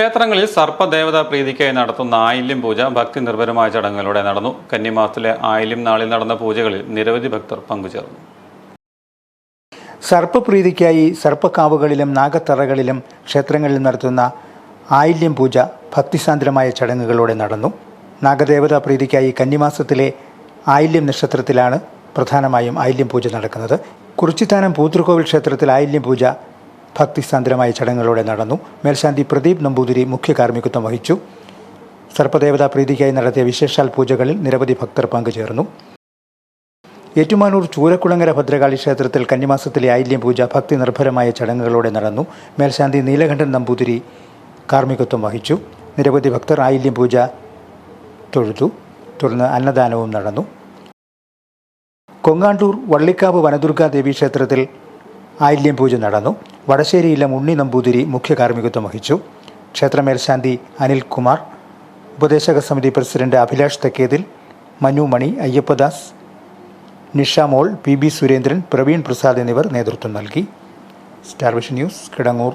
ക്ഷേത്രങ്ങളിൽ സർപ്പദേവതാ പ്രീതിക്കായി നടത്തുന്ന ആയില്യം പൂജ ഭക്തി നിർഭരമായ ചടങ്ങുകളിലൂടെ നടന്നു. കന്നിമാസത്തിലെ ആയില്യം നാളിൽ നടന്ന പൂജകളിൽ നിരവധി ഭക്തർ പങ്കുചേർന്നു. സർപ്പപ്രീതിക്കായി സർപ്പക്കാവുകളിലും നാഗത്തറകളിലും ക്ഷേത്രങ്ങളിൽ നടത്തുന്ന ആയില്യം പൂജ ഭക്തിസാന്ദ്രമായ ചടങ്ങുകളോടെ നടന്നു. നാഗദേവതാ പ്രീതിക്കായി കന്നിമാസത്തിലെ ആയില്യം നക്ഷത്രത്തിലാണ് പ്രധാനമായും ആയില്യം പൂജ നടക്കുന്നത്. കുറിച്ചിത്താനം പൂത്തൃക്കോവിൽ ക്ഷേത്രത്തിൽ ആയില്യം പൂജ ഭക്തിസാന്ദ്രമായ ചടങ്ങുകളോടെ നടന്നു. മേൽശാന്തി പ്രദീപ് നമ്പൂതിരി മുഖ്യ കാർമ്മികത്വം വഹിച്ചു. സർപ്പദേവതാ പ്രീതിക്കായി നടത്തിയ വിശേഷാൽ പൂജകളിൽ നിരവധി ഭക്തർ പങ്കുചേർന്നു. ഏറ്റുമാനൂർ ചൂരക്കുളങ്ങര ഭദ്രകാളി ക്ഷേത്രത്തിൽ കന്നിമാസത്തിലെ ആയില്യം പൂജ ഭക്തി നിർഭരമായ ചടങ്ങുകളോടെ നടന്നു. മേൽശാന്തി നീലകണ്ഠൻ നമ്പൂതിരി കാർമ്മികത്വം വഹിച്ചു. നിരവധി ഭക്തർ ആയില്യം പൂജ തൊഴുതു. തുടർന്ന് അന്നദാനവും നടന്നു. കൊങ്ങാണ്ടൂർ വള്ളിക്കാവ് വനദുർഗാ ദേവി ക്ഷേത്രത്തിൽ ആയില്യം പൂജ നടന്നു. വടശ്ശേരിയിലെ ഉണ്ണി നമ്പൂതിരി മുഖ്യ കാർമ്മികത്വം വഹിച്ചു. ക്ഷേത്രമേൽശാന്തി അനിൽകുമാർ ഉപദേശക സമിതി president Abhilash Thekkethil Manu Mani Ayyappadas Nishamol P B Surendran Praveen Prasad എന്നിവർ നേതൃത്വം നൽകി. Star Vision News Kidangoor.